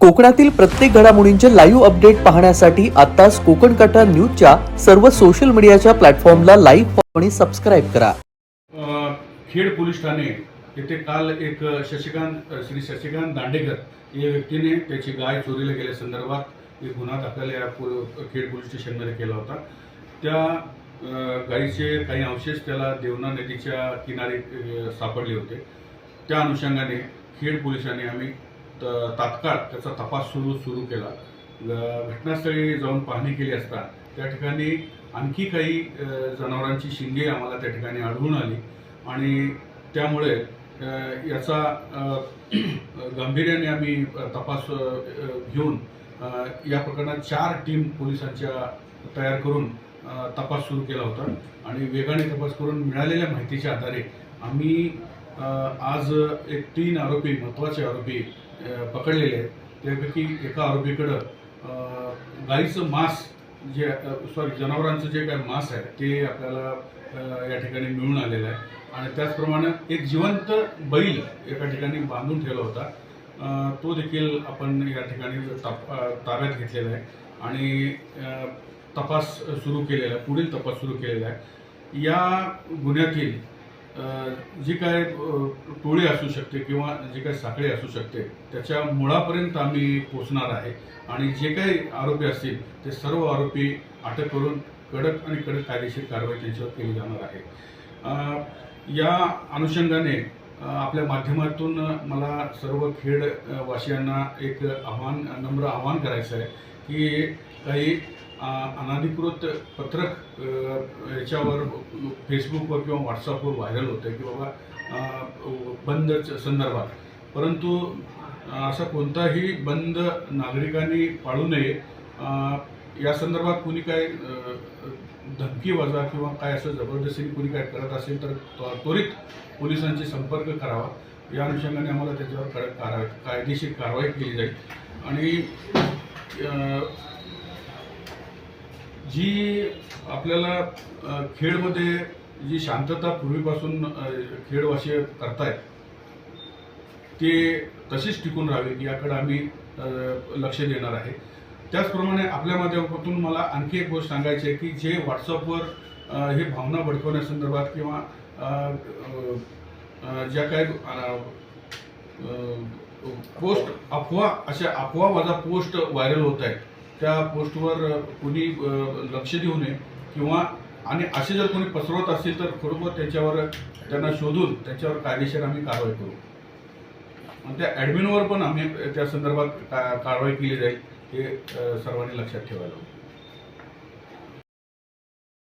कोकणातील प्रत्येक घडामोडींचे लाईव्ह अपडेट पाहण्यासाठी आताच कोकण कटा न्यूजच्या सर्व सोशल मीडियाच्या प्लॅटफॉर्मला लाईव्ह आणि सबस्क्राईब करा. खेड पोलीस ठाणे येथे काल एक शशिकांत श्री शशिकांत दांडेकर या व्यक्तीने त्याची गाय चोरीला गेल्या संदर्भात एक गुन्हा दाखल या पो- खेड पोलीस स्टेशनमध्ये केला होता. त्या गायीचे काही अवशेष त्याला देवना नदीच्या किनारी सापडले होते. त्या अनुषंगाने खेड पोलिसांनी आम्ही तात्काळ त्याचा तपास सुरू सुरू केला. घटनास्थळी जाऊन पाहणी केली असता त्या ठिकाणी आणखी काही जनावरांची शिंगे आम्हाला त्या ठिकाणी आढळून आली. आणि त्यामुळे याचा गांभीर्याने आम्ही तपास घेऊन या प्रकरणात चार टीम पोलिसांच्या तयार करून तपास सुरू केला होता. आणि वेगाने तपास करून मिळालेल्या माहितीच्या आधारे आम्ही आज एक तीन आरोपी महत्त्वाचे आरोपी पकडलेले आहेत. त्यापैकी एका आरोपीकडं गाईचं मांस जे सॉरी जनावरांचं जे काय मांस आहे ते आपल्याला या ठिकाणी मिळून आलेलं आहे. आणि त्याचप्रमाणे एक जिवंत बैल एका ठिकाणी बांधून ठेवला होता. तो देखील आपण या ठिकाणी ताप- ताब्यात घेतलेला आहे. आणि तपास सुरू केलेला आहे पुढील तपास सुरू केलेला आहे. या गुन्ह्यातील जी काय टोळी असू शकते किंवा जी काय साखळी असू शकते त्याच्या मुळापर्यंत आम्ही पोचणार आहे. आणि जे काही आरोपी असतील ते सर्व आरोपी अटक करून कडक आणि कडक कायदेशीर कारवाई त्यांच्यावर केली जाणार आहे. या अनुषंगाने आपल्या माध्यमातून मला सर्व खेड वासियांना एक आव्हान नम्र आव्हान करायचं आहे की काही अनाधिकृत अनधिकृत पत्रक याच्यावर फेसबुकवर किंवा व्हॉट्सअपवर व्हायरल होतं की बाबा अ, बंद संदर्भात. परंतु असा कोणताही बंद नागरिकांनी पाळू नये या संदर्भात कुणी काय धमकी वजा किंवा काय असं जबरदस्तीने कुणी काय करत असेल तर त्वरित पोलिसांशी संपर्क करावा. या अनुषंगाने आम्हाला त्याच्यावर कडक कारवाई कायदेशीर कारवाई केली जाईल. आणि जी आपल्याला खेळमध्ये खेडमध्ये जी शांतता पूर्वीपासून अ, खेडवासी करतायत ते तशीच टिकून राहावी याकडे आम्ही लक्ष देणार आहे. त्याचप्रमाणे आपल्या माध्यमातून मला आणखी एक गोष्ट सांगायची आहे की जे व्हॉट्सअपवर हे भावना भडकवण्यासंदर्भात किंवा ज्या काही पोस्ट अफवा अशा अफवा वजा पोस्ट व्हायरल होत आहेत त्या पोस्टवर कुणी लक्ष देऊ नये किंवा आणि असे जर कोणी पसरवत असतील तर खरोखर त्याच्यावर त्यांना शोधून त्याच्यावर कायदेशीर आम्ही कारवाई करू. आणि त्या ॲडमिनवर पण आम्ही त्या संदर्भात का कारवाई केली जाईल हे सर्वांनी लक्षात ठेवायला हवं.